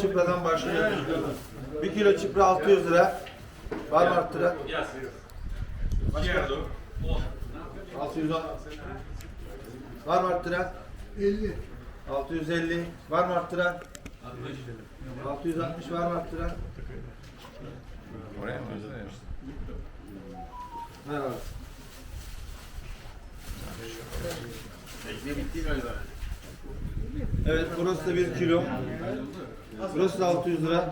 Çıpradan başlıyoruz. Bir kilo çıpra 600 lira. Var mı arttıran? Başka? 600 Var mı arttıran? 50. 650. Var mı arttıran? 660 var mı arttıran? Oraya mı? Merhaba. Evet burası da 1 kilo. Burası da 600 lira.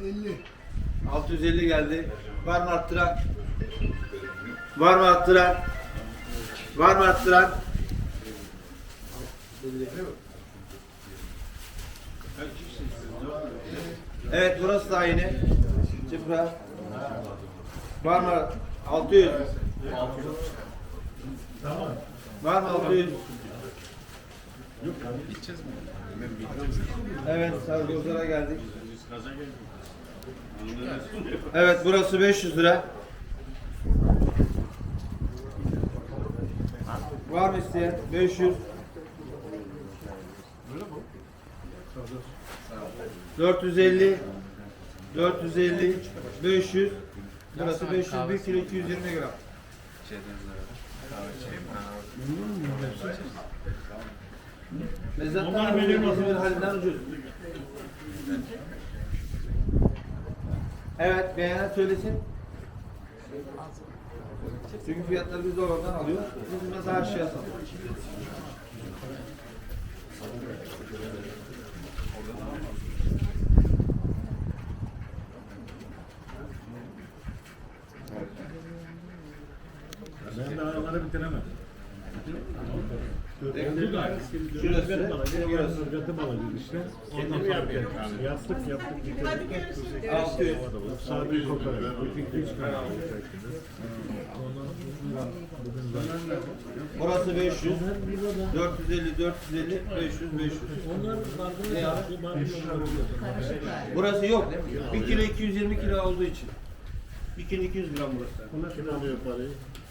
50. 650 geldi. Var mı arttıran? Var mı arttıran? Var mı arttıran? Evet burası da aynı. Çıpra. Var mı? 600. Var mı 600? Evet sargozlara geldik. Evet burası 500 lira. Var mı isteyen? 500. 450 450 500 Burası 500 1 kilo 220 gram. Mezatlar benim İzmir halinden ucuz. Evet beğenen söylesin. Çünkü fiyatları biz de oradan alıyoruz. Biz mesela aşağıya satıyoruz. Ben daha onları bitiremedim. Şurası, burası. Gırgıtı balığı işte. Ondan sonra yaptık yaptık bitirdik. 600. Sadık kokarak. Bütün hiç. Burası 500. 450, 450, 500, 500. Ne ya? Burası yok. 1 kilo 220 kilo olduğu için. 1 kilo 200 gram burası. Bunlar kim alıyor parayı?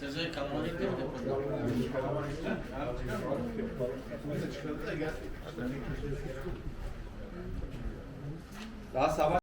Sezai kalamadık değil? Daha sabah